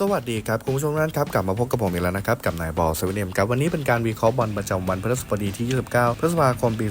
สวัสดีครับ คุณผู้ชมท่านครับ กลับมาพบกับผมอีกแล้วนะครับ กับนายบอลเซเว่นเอ็มครับ วันนี้เป็นการวิเคราะห์บอลประจำวันพฤหัสบดีที่ 29 พฤษภาคม ปี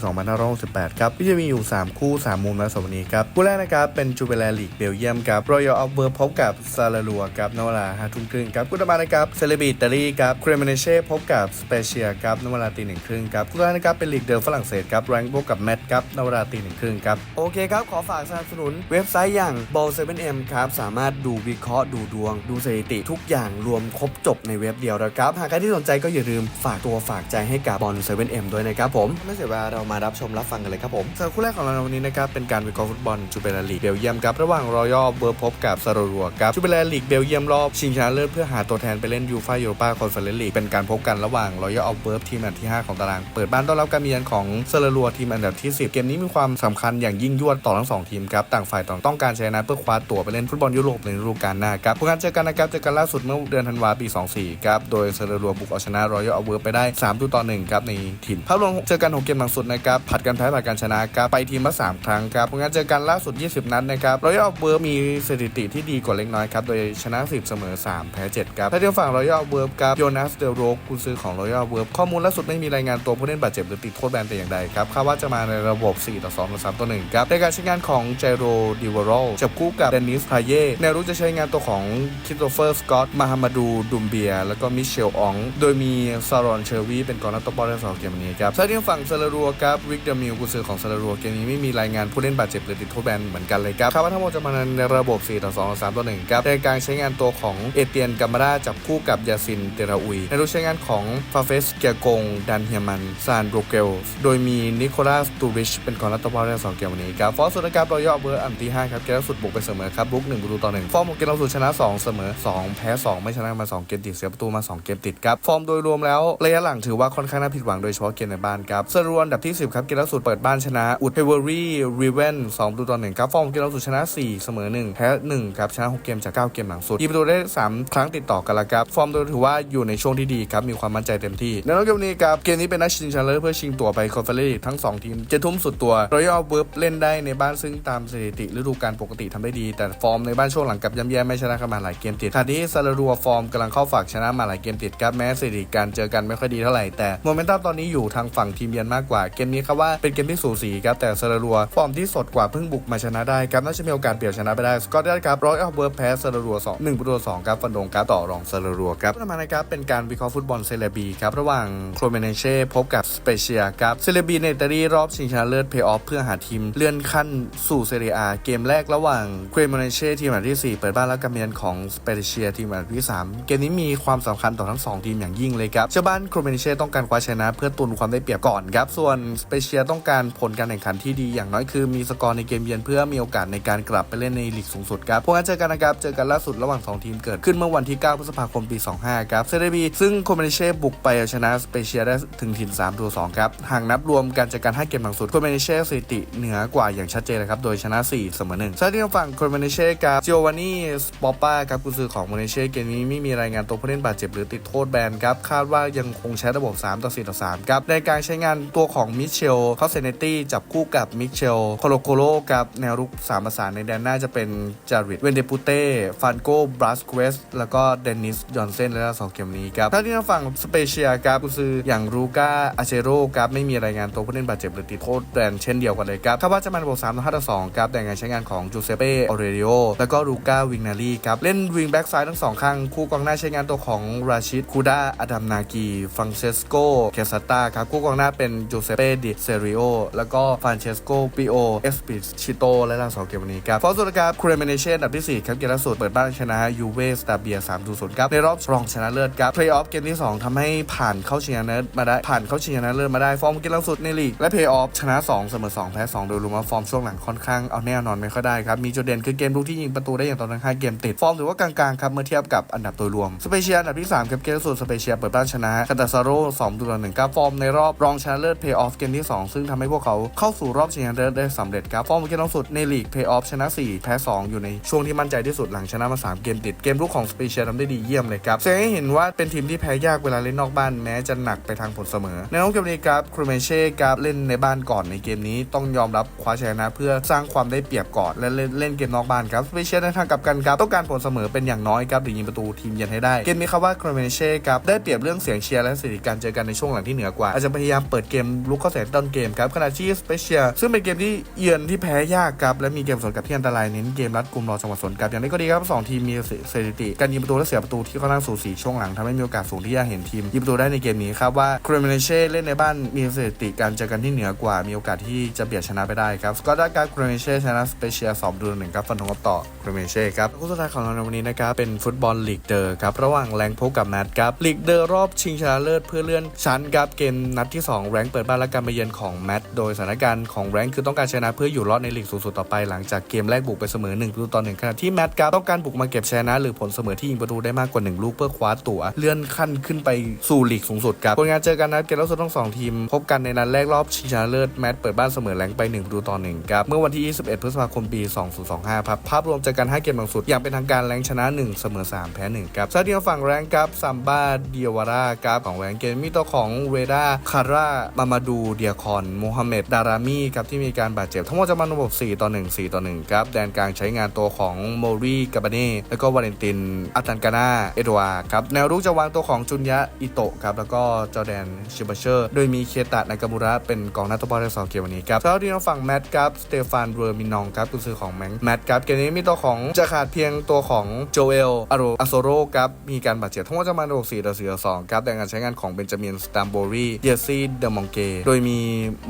2568 ครับที่จะมีอยู่ 3 คู่ 3 มุมและสวันนี้ครับ คู่แรกนะครับ เป็นจูเบลลีกเบลเยียมครับรอยัลออฟเวอร์พบกับซาลาลัวครับนเวลา5ทุ่มครึ่งครับคู่ต่อมานะครับเซเลบีอิตาลีครับครีเมเนเช่พบกับสเปเชียครับนเวลาตีหนึ่งครึ่งครับคู่แรกนะครับเป็นลีกเดอฝรั่งเศสครับแรงพบกับแมตครับนเวลาตีหนึ่งครึ่งครับโอเคครับขอฝากสนับสนุนเว็บไซต์อย่าง Ball 7M ครับสามารถดูวิเคราะห์ดูดวงดูสถิติทุกอย่างรวมครบจบในเว็บเดียวนะครับ หากใครที่สนใจก็อย่าลืมฝากตัวฝากใจให้กับบอล 7M ด้วยนะครับผม ไม่เสียเวลาเรามารับชมรับฟังกันเลยครับผมสำหรับคู่แรกของเราในวันนี้นะครับเป็นการวิเคราะห์ฟุตบอลจูเบลลีกเบลเยียมครับระหว่างรอยัลเบอร์พบกับซาโรรัวครับจูเบลลีกเบลเยียมรอบชิงชนะเลิศเพื่อหาตัวแทนไปเล่นยูฟ่ายูโรปาคอนเฟอเรนซ์ลีกเป็นการพบกันระหว่างรอยัลเบอร์ทีมอันดับที่ 5 ของตาราง เปิดบ้านต้อนรับการมาเยือนของซาโรรัวทีมอันดับที่ 10 เกมนี้มีความสำคัญอย่างยิ่งยวดต่อทั้งสองทีมครับต่างฝ่ายต่างต้องการชนะเพื่อคว้าตั๋วไปเล่นฟุตบอลยุโรปในฤดูกาลหน้าครับผลการเจอกันนะครับเจอกันล่าสุดเมื่อเดือนธันวาปี 24 ครับ โดยเซอร์รัวบุกเอาชนะรอยัลเอาเวิร์ไปได้ 3ตัวต่อ1ครับในถิ่นภาพรวมเจอกัน 6 เกมหลังสุดนะครับ ผัดกันแพ้ผัดกันชนะครับ ไปทีมละ3ครั้งครับผลงานเจอกันล่าสุด 20 นัดนะครับรอยัลเอาเวิร์มีสถิติที่ดีกว่าเล็กน้อยครับ โดยชนะ 10 เสมอ 3 แพ้ 7 ครับถ้าเทียบฝั่งรอยัลเอาเวิร์ครับ โยนัส เดโรกกุนซือของรอยัลเอาเวิร์ข้อมูลล่าสุดไม่มีรายงานตัวผู้เล่นบาดเจ็บหรือติดโทษแบนแต่อย่างใดครับคาดว่าจะมาในระบบ 4 ต่อ2ต่อ3ต่อ1ครับในการใช้งานของเจโรดิวโรจับคู่กับเดนิสพาเย่แนวรุกจะใช้งานตัวของคิโตเฟอร์สกอต มาฮามาดู ดุมเบีย แล้วก็มิเชลออง โดยมีซารอนเชอร์วีเป็นกองหน้าตัวบอลในสองเกมนี้ครับถ้าที่ฝั่งซาลารัวครับวิกเดมิลกุซือของซาลารัวเกมนี้ไม่มีรายงานผู้เล่นบาดเจ็บหรือติดโทษแบนเหมือนกันเลยครับคาดว่าทั้งหมดจะมาในระบบ 4 ต่อ 2 ต่อ 3 ต่อ 1 ครับ ในการใช้งานตัวของเอเตียนกัมมาราจับคู่กับยาซินเตราอุย ในรูปใช้งานของฟาเฟสเกียกง ดันเฮียมันซานโรเกล โดยมีนิโคลัสตูริชเป็นกองหน้าตัวบอลในสองเกมนี้ครับฟอร์สุดนะครับรอยัลเบอร์อันที่5ครับเกมล่าสุดบุกไปเสมอครับบุก1ประตูต่อ1ฟอร์มของเกมล่าสุดชนะ 2 เสมอ 2แพ้ 2 ไม่ชนะมา 2 เกมติดเสียประตูมา 2 เกมติดครับ ฟอร์มโดยรวมแล้วระยะหลังถือว่าค่อนข้างน่าผิดหวังโดยเฉพาะเกมในบ้านครับเซอร์รวนอันดับที่ 10 ครับ เกมล่าสุดเปิดบ้านชนะ อุดเฮเวอรี่รีเวน2ประตูต่อ1ครับ ฟอร์มเกมล่าสุดชนะ 4 เสมอ 1 แพ้ 1 ครับ ชนะ 6 เกมจาก 9 เกมหลังสุดยิงประตูได้ 3 ครั้งติดต่อกันแล้วครับ ฟอร์มโดยถือว่าอยู่ในช่วงที่ดีครับ มีความมั่นใจเต็มที่ในรอบเกมนี้ครับ เกมนี้เป็นนัดชิงชนะเลิศเพื่อชิงตั๋วไปคอนเฟอเรนซ์ลีกทั้งสองทีมจะทุ่มสุดตัวรอยัลเวิร์บเล่นได้ในบ้านซึ่งตามสถิติฤดูกาลปกติทำได้ดี แต่ฟอร์มในบ้านช่วงหลังกับย่ำแย่ไม่ชนะกันมาหลายเกมติดขณะที่ซาลารัวฟอร์มกำลังเข้าฝากชนะมาหลายเกมติดครับแม้สถิติการเจอกันไม่ค่อยดีเท่าไหร่แต่โมเมนตัมตอนนี้อยู่ทางฝั่งทีมเยือนมากกว่า เกมนี้ครับว่าเป็นเกมที่สูสีครับแต่ซาลารัวฟอร์มที่สดกว่าเพิ่งบุกมาชนะได้ครับน่าจะมีโอกาสเปลี่ยนชนะไปได้สกอตได้ครับร้อยัลเวิร์แพ้ซาลารัว2 1ประตูต่อ2ครับฟันดงครับต่อรองซาลารัวครับต่อมานะครับเป็นการวิเคราะห์ฟุตบอลเซเลบีครับระหว่างโครเมเนเช่พบกับสเปเชียครับเซเลบีในอิตาลีรอบชิงชนะเลิศเพย์ออฟเพื่อหาทีมเลื่อนขั้นสู่เซเรียเกมแรกระหว่างโครเมเนเช่ทีมอันดับที่ 4 เปิดบ้านแล้วกำเนินของสเปเชียทีมอันดับที่ 3 เกมนี้มีความสำคัญต่อทั้ง 2 ทีมอย่างยิ่งเลยครับเจ้าบ้านโครเมเนเช่ต้องการคว้าชนะ เพื่อตุนความได้เปรียบก่อนครับส่วนสเปเชียต้องการผลการแข่งขันที่ดีอย่างน้อยคือมีสกอร์ในเกมเยือนเพื่อมีโอกาสในการกลับไปเล่นในลีกสูงสุดครับพวกนั้นเจอกันนะครับเจอกันล่าสุดระหว่าง 2 ทีมเกิดขึ้นเมื่อวันที่ 9 พฤษภาคมปี 25 ครับเซเรบีซึ่งโคเมเนเช่บุกไปเอาชนะสเปเชียได้ถึงถิ่น3ตัว2ครับหากนับรวมการจัดการ5เกมหลังสุดโคเมเนเช่สถิติเหนือกว่าอย่างชัดเจนเลยครับโดยชนะ4เสมอ1ส่วนที่ทางฝั่งโคเมเนเช่กับจิโอวานี่สปอปป้าครับกุซือของโมเนเช่เกมนี้ไม่มีรายงานตัวผู้เล่นบาดเจ็บหรือติดโทษแบนครับคาดว่ายังคงใช้ระบบ 3 ต่อ 4 ต่อ 3 ครับ ในการใช้งานตัวของมิเชลคอสเซเนตี้จับคู่กับมิเชลโคโลโคโลกับแนวรุก3ประสานในแดนหน้าจะเป็นจาริดเวนเดปูเต้ฟานโกบรัสเควสแล้วก็เดนิสจอนเซนและสองเกมนี้ครับถ้าที่ทางฝั่งสเปเชียครับกุซืออย่างรูกาอาเชโรครับไม่มีรายงานตัวผู้เล่นบาดเจ็บหรือติดโทษแบนเช่นเดียวกันเลยครับคาดว่าจะมาระบบ3ต่อ5ต่อ2ครับแต่การใช้งานของจูเซเป้ออเรริโอแล้วก็รูกาวิงนารีครับเล่นวิงแบ็กซ้ายทั้งสองข้าง คู่กองหน้าใช้งานตัวของราชิดคูดาอดัมนากีฟังเชสโกเคซาตาครับคู่กองหน้าเป็นจูเซเป้ดิเซริโอแล้วก็ฟานเชสโกปิโอเอสปิชิโตและล่าสองเกมวันนี้ครับฟอร์สุดครับคูเรเมเนเช่อันดับที่ 4 ครับเกมล่าสุดเปิดบ้านชนะยูเวสตาเบีย3 0ครับในรอบรองชนะเลิศครับเพลย์ออฟเกมที่ 2ทำให้ผ่านเข้าชิงชนะเลิศมาได้ผ่านเข้าชิงชนะเลิศมาได้ฟอร์มเกมล่าสุดในลีกและเพลย์ออฟชนะ2เสมอ2แพ้2โดยรวมว่าฟอร์มช่วงหลังค่อนข้างเอาแน่นอนไม่ค่อยได้ครับมีจุดเด่นคือเกมลุกที่ยิงประตูได้อย่างต่อเนื่อง5เกมติดฟอร์มถือว่ากลางๆครับเมื่อเทียบกับอันดับโดยรวมสเปเชียอันดับที่3ครับเกมสุดสเปเชียเปิดบ้านชนะคาตาซาโร่2ต่อ1ครับฟอร์มในรอบรองชนะเลิศเพย์ออฟเกมที่ 2 ซึ่งทำให้พวกเขาเข้าสู่รอบชิงชนะเลิศได้สำเร็จครับฟอร์มเกมล่าสุดในลีกเพย์ออฟชนะ 4 แพ้ 2 อยู่ในช่วงที่มั่นใจที่สุดหลังชนะมา 3 เกมติดเกมลุกของสเปเชียทำได้ดีเยี่ยมเลยครับแสดงให้เห็นว่าเป็นทีมที่แพ้ยากเวลาเล่นนอกบ้านแม้จะหนักไปทางผลเสมอ ในรอบเกมนี้ครับครูเมเช่ครับเล่นในบ้านก่อนในเกมนี้ต้องยอมรับคว้าชัยชนะเพื่อสร้างความได้เปรียบก่อนและเล่นเล่นเกมนอกบ้านครับสเปเชียในทางกลับกันครับต้องการผลเสมอเป็นอย่างน้อยน้อยครับหรือยิงประตูทีมเยือนให้ได้ เกมนี้ครับว่าครเมเช่ครับได้เปรียบเรื่องเสียงเชียร์และสถิติการเจอกันในช่วงหลังที่เหนือกว่า อาจจะพยายามเปิดเกมลุกเข้าใส่ต้นเกมครับขณะที่สเปเชียลซึ่งเป็นเกมที่เยือนที่แพ้ยากครับและมีเกมสวนกับที่อันตรายเน้นเกมรัดกลุ่มรอจังหวะสวนกับอย่างไรก็ดีครับสองทีมมีสถิติ การยิงประตูและเสียประตูที่ค่อนข้างสูสีช่วงหลังทำให้มีโอกาสสูงที่จะเห็นทีมยิงประตูได้ในเกมนี้ครับว่าครเมเช่เล่นในบ้านมีสถิติการเจอกันที่เหนือกว่า มีโอกาสที่จะเบียดชนะไปได้ครับกอตได้การครเมเช่ชนะสเปเชียลสองดูหนึ่งครับฟันธงต่อครเมเช่ครับคู่สุดท้ายของเราในวันนี้นะครับเป็นฟุตบอลลีกเดอร์ครับระหว่างแรงพบกับแมตครับลีกเดอร์รอบชิงชนะเลิศเพื่อเลื่อนชั้นครับเกมนัดที่ 2 แรงเปิดบ้านและการมาเยือนของแมตโดยสถานการณ์ของแรงคือต้องการชนะเพื่ออยู่รอดในลีกสูงสุดต่อไปหลังจากเกมแรกบุกไปเสมอ1ประตูต่อ1ขณะที่แมตครับต้องการบุกมาเก็บชนะ หรือผลเสมอที่ยิงประตูได้มากกว่า 1 ลูกเพื่อคว้าตั๋วเลื่อนขั้นขึ้นไปสู่ลีกสูงสุดครับผลงานเจอกันนัดเกมล่าสุดทั้งสองทีมพบกันในนัดแรกรอบชิงชนะเลิศแมตเปิดบ้านเสมอแรงไป1ประตูต่อ1ครับเมื่อวันที่ 21 พฤษภาคมปี 2025ครับภาพรวมเจอกัน5เกมหลังสุดอย่างเป็นทางการแรงชนะ1เสมอ 3 แพ้ 1 ครับซาเดียฝั่งแรงครับซัมบ้าเดียวาร่าครับของแรงเกมมีตัวของเวดาคาร่ามามาดูเดียคอนโมฮัมเหม็ดดารามีครับที่มีการบาดเจ็บ ทั้งหมดจะมาระบบ 4 ต่อ 1 4 ต่อ 1 ครับ แดนกลางใช้งานตัวของโมรีกาบาเน่แล้วก็วาเลนตินอัตันกาน่าเอดวาครับแนวรุกจะวางตัวของจุนยะอิโตะครับแล้วก็จอแดนชิบาเชอร์ โดยมีเคตะนากามูระเป็นกองหน้าตัวบอลในสองเกมวันนี้ครับแล้วที่ทาฝั่งแมตต์ครับสเตฟานเรอร์มินองครับกุนซือของแมงแมตต์ครับเกมนี้มีตัวของจะขาดเพียงตัวของโจเอลอาโรอาโซโรครับมีการบาดเจ็บทั้งหมดจะมาระบบ4ต่อ4ต่อ2ครับแดนการใช้งานของเบนจามินสตัมโบรีเยซี่เดมองเก โดยมี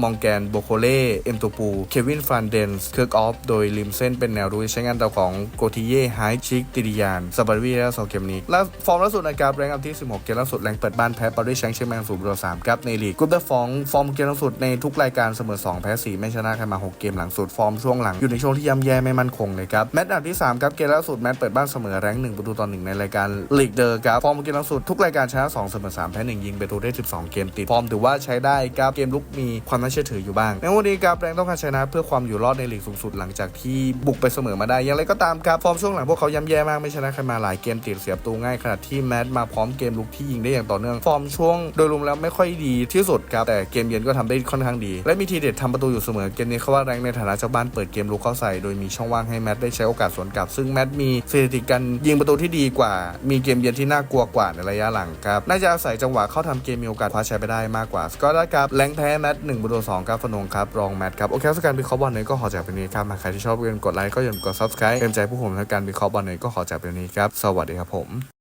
มองแกนโบโคเล่เอ็มตูปูเควินฟานเดนส์เคิร์กออฟโดยริมเส้นเป็นแนวรุกใช้งานตัวของโกติเย่ไฮชิกติริยานซาบารีและสองเกมนี้และฟอร์มล่าสุดนะครับแรงอันที่ 16 เกมล่าสุดแรงเปิดบ้านแพ้ปารีสแชงเชียงแมงศูนย์ต่อ3ครับในลีกกรุ๊ปเดอร์ฟองฟอร์มเกมล่าสุดในทุกรายการเสมอ 2 แพ้ 4 ไม่ชนะใครมา 6 เกมหลังสุดฟอร์มช่วงหลังอยู่ในช่วงที่ย่ำแย่ไม่มั่นคงเลยครับแมตช์อันดับที่3ครับเกมล่าสุดแมตช์เปิดบ้านเสมอแรง1 ประตูต่อ1ในรายการลีกเดอร์ครับฟอร์มเกมล่าสุดทุกรายการชนะ2เสมอ3แพ้1ยิงประตูได้ 12 เกมติดฟอร์มถือว่าใช้ได้ครับเกมลุกมีความน่าเชื่อถืออยู่บ้างในวันนี้ครับแรงต้องการชนะเพื่อความอยู่รอดในลีกสูงสุดหลังจากที่บุกไปเสมอมาได้อย่างไรก็ตามครับฟอร์มช่วงหลังพวกเขาย่ำแย่มากไม่ชนะใครมาหลายเกมติดเสียประตูง่ายขณะที่แมตช์มาพร้อมเกมลุกที่ยิงได้อย่างต่อเนื่องฟอร์มช่วงโดยรวมแล้วไม่ค่อยดีที่สุดครับแต่เกมเยือนก็ทำได้ค่อนข้างดี และมีทีเด็ดทำประตูอยู่เสมอเกมนี้เขาว่าแรงในฐานะเจ้าบ้านเปิดเกมลุกเข้าใส่โดยมีช่องว่างให้แมตได้ใช้โอกาสสวนกลับ ซึ่งแมตมีสถิติการยิงประตูที่ดีกว่า มีเกมเยือนที่น่ากลัวกว่าในระยะหลังครับ น่าจะอาศัยจังหวะเข้าทำเกมมีโอกาสคว้าชัยไปได้มากกว่า สกอตได้ครับแรงแพ้แมตช์หนึ่งประตูสองครับฟนงครับรองแมตช์ครับโอเคสการวิเคราะห์บอลนี้ก็ขอจากเป็นนี้ครับหากใครที่ชอบเรียนกดไลค์ก็อย่าลืมกดซับสไครต์เต็มใจผู้ผมในการวิเคราะห์บอลนี้ก็ขอจากเป็นนี้ครับสวัสดีครับผม